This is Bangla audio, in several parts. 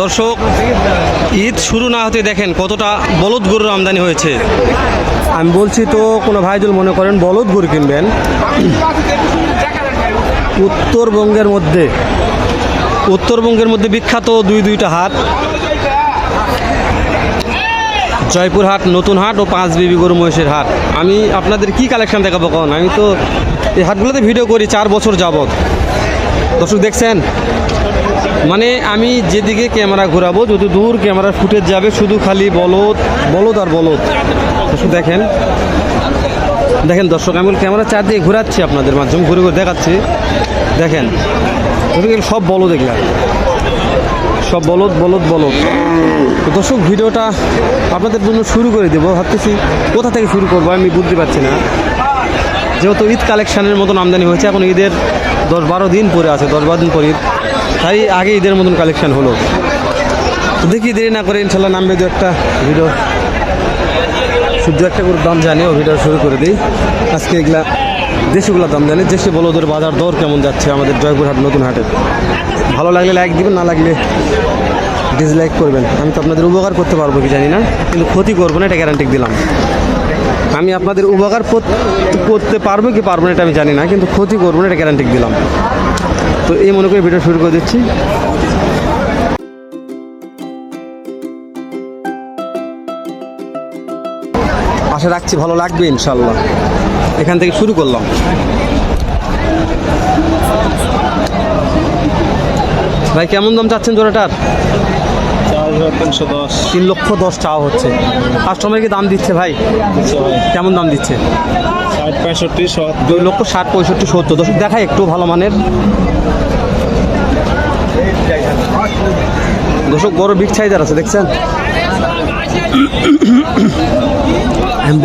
দর্শক ঈদ শুরু না হতে দেখেন কতটা বলদ গরুর আমদানি হয়েছে। আমি বলছি তো কোনো ভাইজুল মনে করেন বলদ গরু কিনবেন? উত্তরবঙ্গের মধ্যে। উত্তরবঙ্গের মধ্যে বিখ্যাত দুই দুইটা হাট। জয়পুর হাট নতুন হাট ও পাঁচ বিবি গরু মহিষের হাট। আমি আপনাদের কি কালেকশন দেখাবো কখন? আমি তো এই হাটগুলোতে ভিডিও করি চার বছর যাবত দর্শক দেখছেন? মানে আমি যেদিকে ক্যামেরা ঘোরাবো, যত দূর ক্যামেরার ফুটেজ যাবে, শুধু খালি বলদ বলদ আর বলদ। দেখেন। দেখেন দর্শক, আমি ক্যামেরা চারদিকে ঘোরাচ্ছি আপনাদের মাধ্যমে, ঘুরে ঘুরে দেখাচ্ছি। দেখেন সব বলদ এগুলা সব বলদ বলদ বলদ। দর্শক, ভিডিওটা আপনাদের জন্য শুরু করে দেবো। ভাবতেছি কোথা থেকে শুরু করব, আমি বুঝতে পারছি না। যেহেতু ঈদ কালেকশানের মতন আমদানি হয়েছে, এখন ঈদের দশ বারো দিন পরে আছে, দশ বারো দিন পরে ঈদ। তাই আগে ঈদের মতন কালেকশন হলো। দেখি দেরি না করে ইনশাল্লাহ নামবে দু একটা ভিডিও শুধু একটা করে দাম জানিও ভিডিও শুরু করে দিই। আজকে এগুলা দেশিগুলো দাম জানি। দেশে ওদের বাজার দর কেমন যাচ্ছে আমাদের জয়পুরহাট নতুন হাটে? ভালো লাগলে লাইক দিবেন, না লাগলে ডিসলাইক করবেন। আমি তো আপনাদের উপকার করতে পারব কি জানি না, কিন্তু ক্ষতি করব না, এটা গ্যারান্টি দিলাম। আমি আপনাদের উপকার কর- করতে পারব কি পারব না, এটা আমি জানি না, কিন্তু ক্ষতি করব না, এটা গ্যারান্টি দিলাম। তো এই মনে করে ভিডিও শুরু করে দিচ্ছি। আশা রাখছি ভালো লাগবে ইনশাল্লাহ। এখান থেকে শুরু করলাম। ভাই কেমন দাম চাচ্ছেন জোড়াটার তিনশো দশ তিন লক্ষ দশ চাওয়া হচ্ছে। কাস্টমার কি দাম দিচ্ছে ভাই। কেমন দাম দিচ্ছে? ষাট পঁয়ষট্টি দুই লক্ষ ষাট, পঁয়ষট্টি, সত্তর। দশ দেখাই একটু ভালো মানের। দর্শক, বড় বিগ আছে, দেখছেন?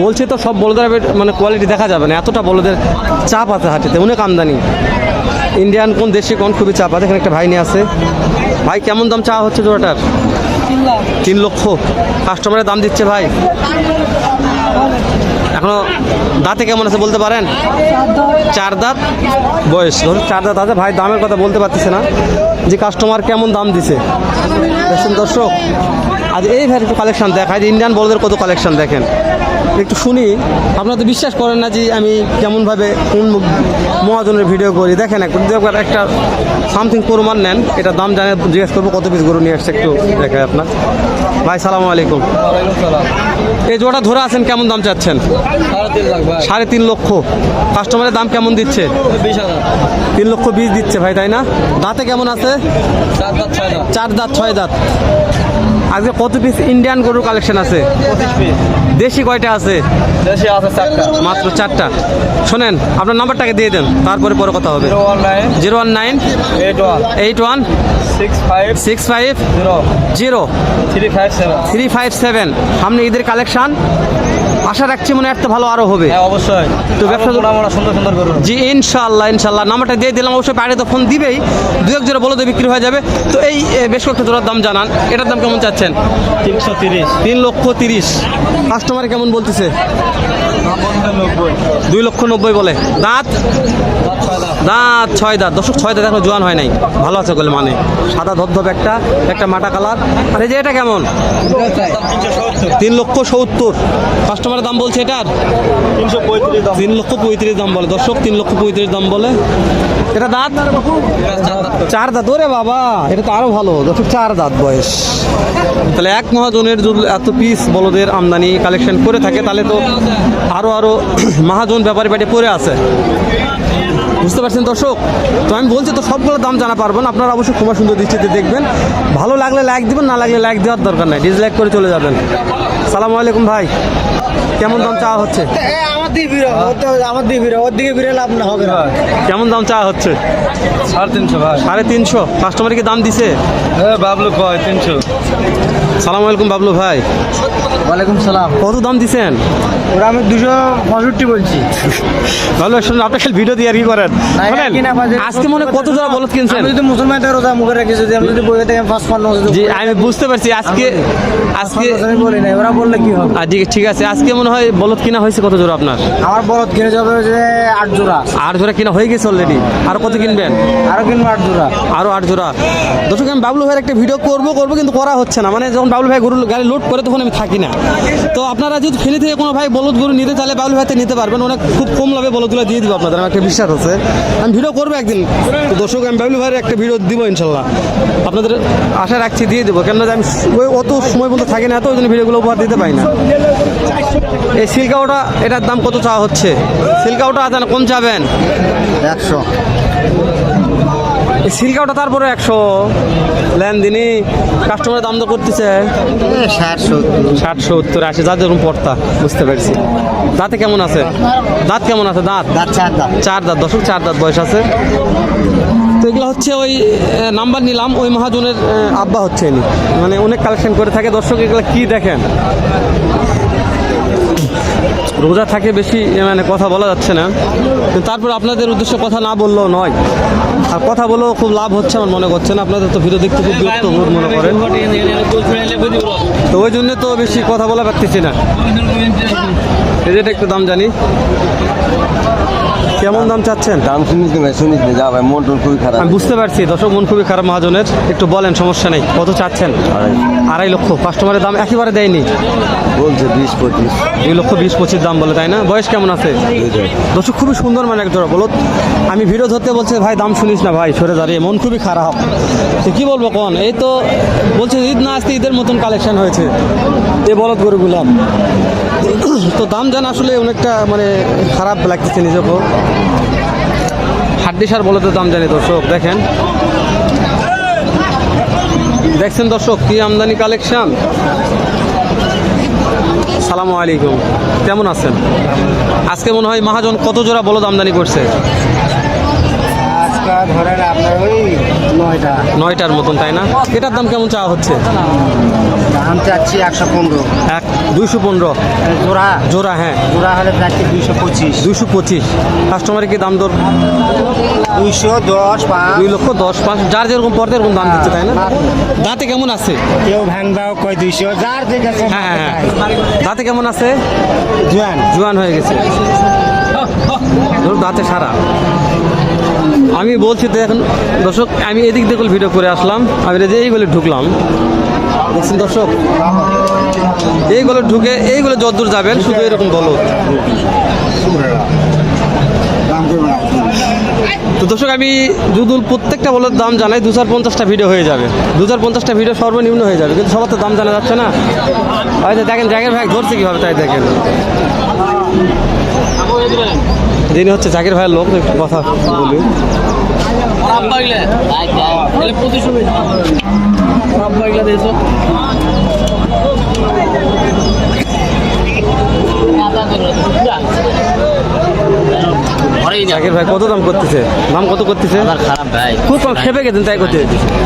বলছি তো, সব বলদের মানে কোয়ালিটি দেখা যাবে না। এতটা বলদের চাপ আছে হাটেতে, অনেক আমদানি। ইন্ডিয়ান কোন, দেশে কোন, খুবই চাপ আছে। এখানে একটা ভাই নিয়ে আছে। ভাই, কেমন দাম চা হচ্ছে জোড়াটার? তিন লক্ষ। কাস্টমারের দাম দিচ্ছে ভাই। এখনও দাঁতে কেমন আছে বলতে পারেন? চার দাঁত? বয়স। ধরুন চার দাঁত আছে। ভাই, দামের কথা বলতে পারতেছে না। যে কাস্টমার কেমন দাম দিছে। দেখছেন দর্শক? আজ এই ভাই একটু কালেকশন দেখায় ইন্ডিয়ান বলদের কত কালেকশন দেখেন। একটু শুনি। আপনারা তো বিশ্বাস করেন না যে আমি কেমনভাবে কোন মহাজনের ভিডিও করি। দেখেন একটু একটা সামথিং প্রমাণ নেন এটা দাম জানে জিজ্ঞেস করব কত পিস গরু নিয়ে আসছে একটু দেখায় আপনার। ভাই সালাম আলাইকুম। এই জোড়া ধরে আছেন কেমন দাম চাচ্ছেন? সাড়ে তিন লক্ষ। কাস্টমারের দাম কেমন দিচ্ছে? তিন লক্ষ বিশ দিচ্ছে ভাই তাই না? দাঁতে কেমন আছে? চার দাঁত ছয় দাঁত। আজকে কত পিস ইন্ডিয়ান গরুর কালেকশন আছে? দেশি কয়টা আছে? দেশি আছে চারটা। মাত্র চারটা। শোনেন আপনার নাম্বারটাকে দিয়ে দেন তারপরে পরে কথা হবে। Zero one nine. Zero one nine. Eight one. Eight one. Six five. Six five. Zero. Zero. Three five seven. Three five seven. আপনি ঈদের কালেকশন আশা রাখছি মনে হয় একটা ভালো আরও হবে। হ্যাঁ অবশ্যই। তো ব্যবসা- সুন্দর সুন্দর জি ইনশাল্লাহ ইনশাল্লাহ নাম্বারটা দিয়ে দিলাম অবশ্যই বাইরে তো ফোন দিবেই। দু এক জোড়া বলে তো বিক্রি হয়ে যাবে। তো এই বেশ কয়েকটা জোড়ার দাম জানান। এটার দাম কেমন চাচ্ছেন? তিনশো তিরিশ। তিন লক্ষ তিরিশ। কাস্টমার কেমন বলতেছে? দুই লক্ষ নব্বই বলে। দাঁত? দাঁত ছয় দাঁত। দর্শক, ছয় দাঁত এখনও জোয়ান হয় নাই। ভালো আছে বলে মানে। সাদা ধবধব একটা একটা মাটা কালার। আর এই যে এটা কেমন? তিন লক্ষ সত্তর। কাস্টমারের দাম বলছে এটার? তিন লক্ষ পঁয়ত্রিশ দাম বলে। দর্শক, তিন লক্ষ পঁয়ত্রিশ দাম বলে। এটা দাঁত? চার দাঁত। ওরে বাবা, এটা তো আরও ভালো। দর্শক, চার দাঁত বয়স। তাহলে এক মহাজনের যদি এত পিস বলদের আমদানি কালেকশন করে থাকে, তাহলে তো আরও আরও মহাজন ব্যাপারে পেটে পড়ে আছে। বুঝতে পারছেন দর্শক? তো আমি বলছি তো সবগুলো দাম জানা পারবেন। আপনারা অবশ্যই খুব সুন্দর দৃষ্টিতে দেখবেন। ভালো লাগলে লাইক দিবেন না লাগলে লাইক দেওয়ার দরকার নাই। ডিসলাইক করে চলে যাবেন। সালাম আলাইকুম ভাই। কেমন দাম চাওয়া হচ্ছে? আমার দিকে ওর দিকে ভিড়ে লাভ না হবে কেমন দাম চাওয়া হচ্ছে? সাড়ে তিনশো ভাই। সাড়ে তিনশো। কাস্টমার কি দাম দিছে? হ্যাঁ বাবলু কয়? তিনশো। সালাম আলাইকুম বাবলু ভাই। ওয়ালাইকুম সালাম। কত দাম দিছেন? ওরা আমি দুশো পঁয়ষট্টি বলছি। ভালো শুনুন আপনি খালি ভিডিও দিয়ে আর কি করেন? আজকে মনে কত জোড়া বলদ কিনছেন? আমি যদি মুসলমানদের রোজা মুখে রাখি যদি আমি যদি বইয়ে থাকি পাঁচ পান্ন জি আমি বুঝতে পারছি আজকে আজকে আমি বলি না ওরা বললে কি হবে? আর জি, ঠিক আছে আজকে মনে হয় বলদ কিনা হয়েছে কত জোড়া আপনার? আমার বলদ কিনে যাবে যে আট জোড়া। আট জোড়া কিনা হয়ে গেছে অলরেডি আর কত কিনবেন? আরও কিনবো আট জোড়া। আরও আট জোড়া। দর্শক আমি বাবলু ভাইয়ের একটা ভিডিও করব করব কিন্তু করা হচ্ছে না। মানে যখন বাবলু ভাই গরু গাড়ি লোড করে তখন আমি থাকি না। তো আপনারা যদি ফেলে থেকে কোনো ভাই বলদ গরু নিতে চাইলে বাবলু ভাইতে নিতে পারবেন। অনেক খুব কম লাভে বলদগুলো দিয়ে দিব আপনাদের, আমার একটা বিশ্বাস আছে। আমি ভিডিও করব একদিন। দর্শক, আমি বাবলু ভাইয়ের একটা ভিডিও দিব ইনশাল্লাহ। আপনাদের আশা রাখছি দিয়ে দেবো, কেননা আমি ওই অত সময় পর্যন্ত থাকি না এত ওই জন্য ভিডিওগুলো উপহার দিতে পারি না। এই সিল্কাওটা এটার দাম কত চাওয়া হচ্ছে? সিল্কাওটা আছে না কম চাবেন? একশো। সিল্কাওটা তারপরে একশো লেনদিনই কাস্টমারের দাম তো করতেছে। ষাট সত্তর। ষাট সত্তর আশি যার যেরকম পড়তা বুঝতে পারছি। দাঁতে কেমন আছে? দাঁত কেমন আছে? দাঁত? দাঁত চার দাঁত। চার দাঁত দশক চার দাঁত বয়স আছে। তো এগুলো হচ্ছে ওই নাম্বার নিলাম ওই মহাজনের আব্বা হচ্ছে মানে অনেক কালেকশন করে থাকে। দর্শক এগুলো কি দেখেন? রোজা থাকে বেশি মানে কথা বলা যাচ্ছে না। তারপর আপনাদের উদ্দেশ্যে কথা না বললেও নয়। আর কথা বলেও খুব লাভ হচ্ছে আমার মনে করছে না আপনাদের তো ভিডিও দেখতে খুব বিরক্ত বোধ মনে করেন। তো ওই জন্য তো বেশি কথা বলা পারতেছি না এই যেটা একটু দাম জানি। কেমন দাম চাচ্ছেন? দাম শুনিস ভাই শুনিস যা ভাই মন টন খুবই খারাপ। আমি বুঝতে পারছি দর্শক মন খুবই খারাপ মহাজনের। একটু বলেন সমস্যা নেই। কত চাচ্ছেন? আড়াই লক্ষ। কাস্টমারের দাম একেবারে দেয়নি। বলছে বিশ পঁচিশ। দুই লক্ষ বিশ পঁচিশ দাম বলে তাই না? বয়স কেমন আছে? দর্শক খুবই সুন্দর মানে এক জোড়া বলো আমি ভিডিও ধরতে বলছে ভাই দাম শুনিস না ভাই সরে দাঁড়িয়ে মন খুবই খারাপ। তো কী বলব কোন? এই তো বলছে ঈদ না আসতে ঈদের মতন কালেকশন হয়েছে। এই বলদ গরুগুলাম। তো দাম জান আসলে অনেকটা মানে খারাপ লাগতেছে নিজেকেও হাড্ডি সার তো দাম জানি দর্শক, দেখেন। দেখছেন দর্শক, কি আমদানি কালেকশন? সালামু আলাইকুম। কেমন আছেন? আজকে মনে হয় মহাজন কত জোড়া বলদ আমদানি করছে? নয়টার মতন তাই না? এটার দাম কেমন চাওয়া হচ্ছে? দাম চাচ্ছি একশো পনেরো। এক দুইশো পনেরো? জোড়া। জোড়া হ্যাঁ। জোড়া হলে চাচ্ছি দুইশো পঁচিশ। দুইশো পঁচিশ। কাস্টমারের কি দাম দর? দুইশো দশ পাঁচ। দুই লক্ষ দশ পাঁচ। যার যেরকম পড়তে এরকম দাম দিচ্ছে তাই না? দাঁতে কেমন আছে? কেউ ভ্যান দাও কয় দুইশো। যার দেখে হ্যাঁ হ্যাঁ হ্যাঁ। দাঁতে কেমন আছে? জোয়ান। জোয়ান হয়ে গেছে। ধরো দাঁতে সারা। আমি বলছি তো এখন, দর্শক, আমি এদিক দিয়ে ভিডিও করে আসলাম, আমি এই এইগুলো ঢুকলাম। দেখছেন দর্শক? এইগুলো ঢুকে এইগুলো যতদূর যাবেন, শুধু এরকম বলো তো দর্শক, আমি দুদুল প্রত্যেকটা বলার দাম জানাই দু পঞ্চাশটা ভিডিও হয়ে যাবে। দু পঞ্চাশটা ভিডিও সর্বনিম্ন হয়ে যাবে, কিন্তু সবার তো দাম জানা যাচ্ছে না। হয়তো দেখেন জাগের ভাই, ধরছে কীভাবে, তাই দেখেন। যিনি হচ্ছে জাকির ভাইয়ের লোক একটু কথা বলি। জাকির ভাই কত দাম করতেছে? দাম কত করতেছে? খারাপ ভাই। খুব কম খেপে গেছেন তাই করতে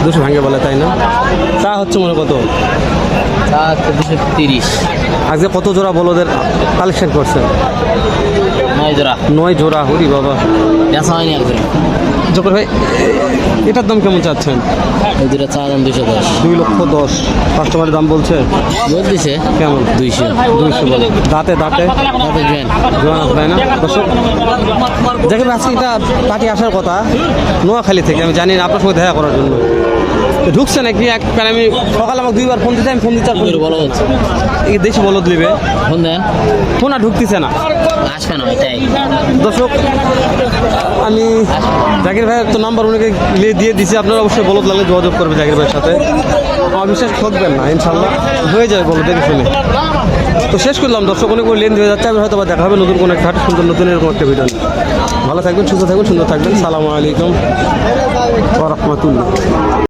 দুশো ভাঙে বলে তাই না? তা হচ্ছে মনে কত? দুশো তিরিশ। আজকে কত জোড়া বলদের কালেকশন করছে নয় জোড়া। নয় জোড়া হরি বাবা। বেচা হয়নি একজন জকর ভাই এটার দাম কেমন চাচ্ছেন? ওই দুটো চা দাম দুশো দশ। দুই লক্ষ দশ। কাস্টমারের দাম বলছে? বল দিছে? কেমন? দুইশো। দুইশো বলে। দাঁতে দাঁতে? তাতে জয়েন জোয়ান আছে না? দর্শক দেখেন আজকে এটা পার্টি আসার কথা নোয়াখালী থেকে আমি জানি না আপনার সঙ্গে দেখা করার জন্য। ঢুকছে নাকি? এক আমি সকালে আমাকে দুইবার ফোন দিতে আমি ফোন দিতে আর বলো হচ্ছে। এই দেশি বলদ দিবে ফোন দেন। ফোন আর ঢুকতেছে না। আসবে না এটাই। দর্শক আমি জাকির ভাইয়ের তো নাম্বার উনাকে লিয়ে দিয়ে দিছি। আপনারা অবশ্যই বলদ লাগলে যোগাযোগ করবে জাকির ভাইয়ের সাথে। আমার বিশ্বাস ঠকবেন না ইনশাল্লাহ হয়ে যাবে বলো দেখে শুনে। তো শেষ করলাম দর্শক অনেক লেন্দি হয়ে যাচ্ছে। আমি হয়তো দেখা হবে নতুন কোনো একটা সুন্দর নতুন এরকম একটা ভিডিও নিয়ে। ভালো থাকবেন সুস্থ থাকবেন সুন্দর থাকবেন। সালামু আলাইকুম রহমতুল্লাহ।